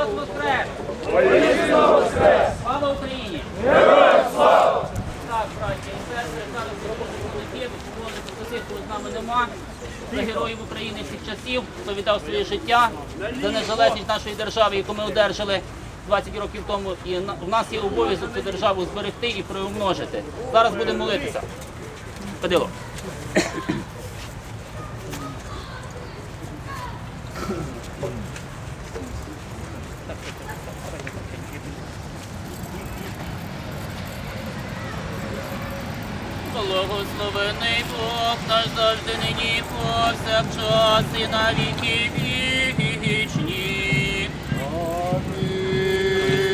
Христос Воскрес! Слава Україні! Героям слава! Так, браті і сестри, зараз молодих тих, кого з нами нема. За героїв України всіх часів, хто віддав своє життя за незалежність нашої держави, яку ми одержали 20 років тому. І в нас є обов'язок цю державу зберегти і приумножити. Зараз будемо молитися. Падило. Благословений Бог наш завжди нині повсякчас і на віки вічні.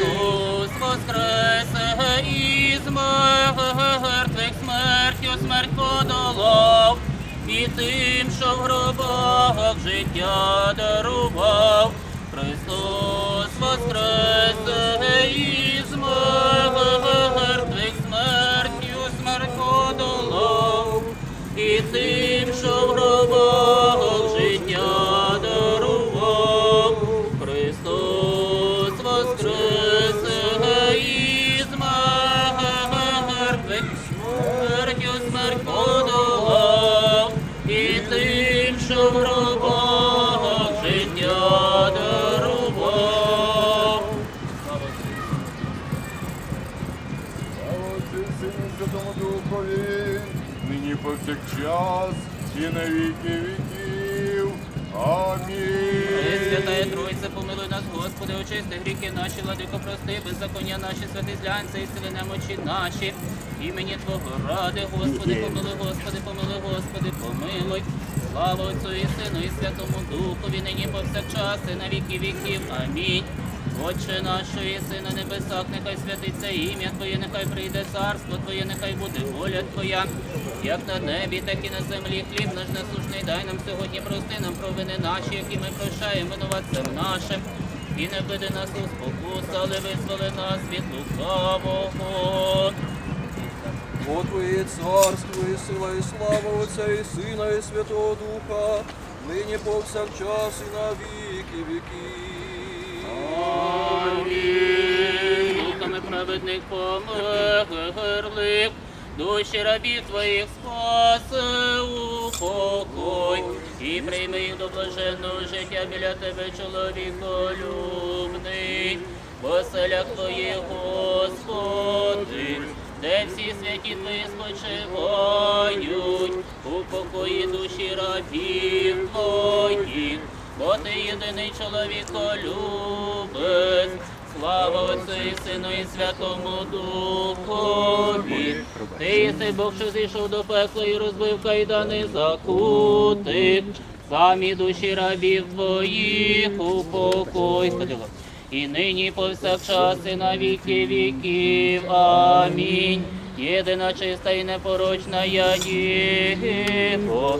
Христос воскресе із мертвих смертю смерть подолав, і тим, що в гробах життя дарував. Христос воскресе із і тим, що в гробах життя дарував. Христос воскресе із мертвих смертю смерть подолав, і тим, що в гробах життя дарував. Слава Отцю, Сину, Святому Духові, нині повсякчас і на віки віків. Амінь. Святая Тройця, помилуй нас, Господи, очисти гріхи наші, владико, прости, беззаконня наші, святи злянця і сили немочі наші. Імені Твого ради, Господи, помилуй, Господи, помилуй, Господи, помилуй. Слава Отцю і Сину, і Святому Духові, нині повсякчас, і на віки віків. Амінь. Отче наш, що єси на небесах, нехай святиться ім'я Твоє, нехай прийде царство Твоє, нехай буде воля Твоя, як на небі, так і на землі. Хліб наш насушний дай нам сьогодні, прости нам провини наші, які ми прощаємо винуватцям нашим. І не веди нас у спокусу, але визволи нас від лукавого. Бо Твоє царство і сила, і слава Отця і Сина, і Святого Духа, нині повсякчас і на віки віків. Праведних померлих, душі рабів твоїх спаси упокой, і прийми їх до блаженного життя біля тебе, чоловіколюбний, по селях твоїх, Господи, де всі святі твої спочивають, у покої душі рабів твоїх, бо ти єдиний чоловіколюбець, слава Отцю і Сину і Святому Духові. Ти єси Бог, що зійшов до пекла і розбив кайдани закутих, самі душі рабів твоїх у покой. Ходило. І нині повсякчас і на віки віків. Амінь. Єдина чиста і непорочна я Єго,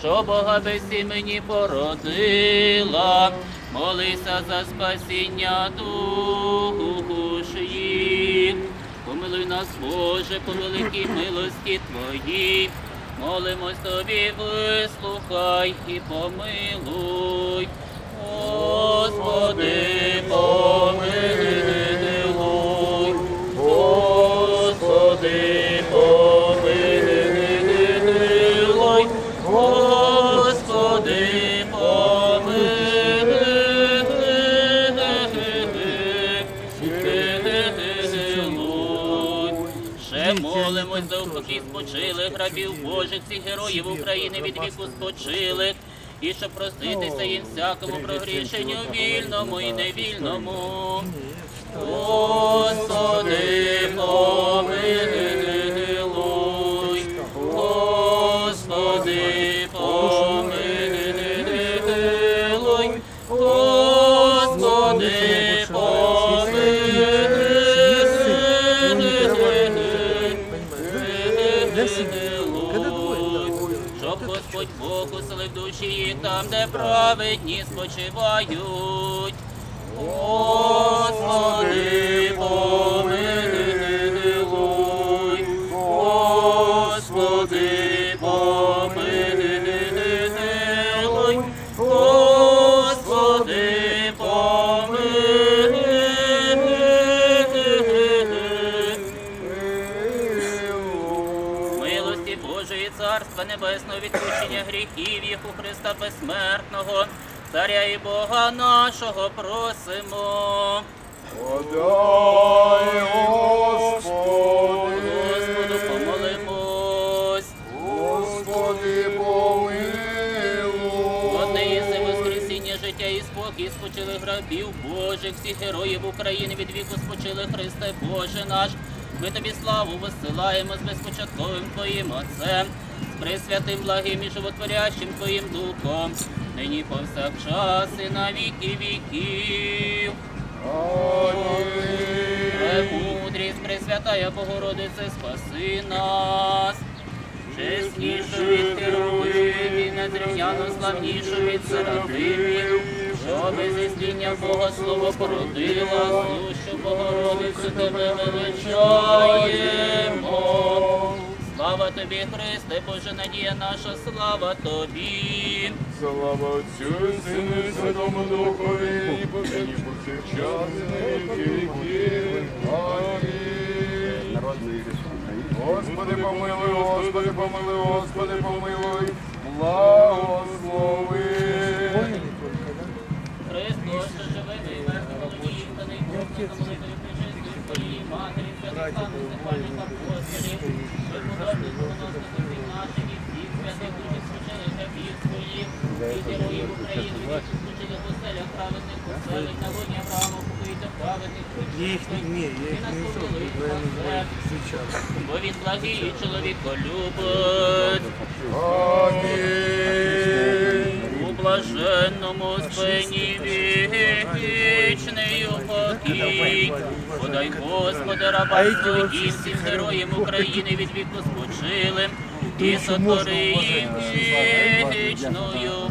що Бога без мені породила, молися за спасіння душ їх. Помилуй нас, Боже, по великій милості Твоїй. Молимось тобі, вислухай і помилуй. Господи, помилуй. Господи, помилуй. Господи, спочилих рабів Божих, всіх героїв України від віку спочилих. І щоб проститися їм всякому прогрішенню вільному і невільному. Господи, помилуй, щоб Господь Бог уселив душі їх там, де праведні спочивають. Господи, помилуй, Небесного відпущення гріхів їх у Христа безсмертного, Царя і Бога нашого просимо. Подай, Господу Господи, помолимось. Господи, помилуй. Одне єси воскресіння, життя і спокій, спочили грабів Божих, всіх героїв України від віку спочили Христе Боже наш. Ми тобі славу висилаємо з безпочатковим Твоїм Отцем, пресвятим благим і животворящим Твоїм Духом, нині повсякчас і на віки віків. Премудрість, Пресвятая Богородице, спаси нас. Чеснішу від херовим і незрівняно славнішу від серафимів, що без Бога Слово породила, сущу Богородицю тебе величаємо. Слава тобі, Христе, Боже надія наша, слава тобі. Слава Отцю і Сину і Святому Духові, і повсякчас, і віки. Амінь. Господи, помилуй, Господи, помилуй, Господи, помилуй, благослови. І героїв України, які спочили в праведних оселень, на воні Авраама праведних, я не сейчас. бо він благий і чоловіколюбець. Амінь. У блаженному спині вічний покій. Подай, Господи, раба своїм всім героям України від віку спочилим і сотвори їм вічною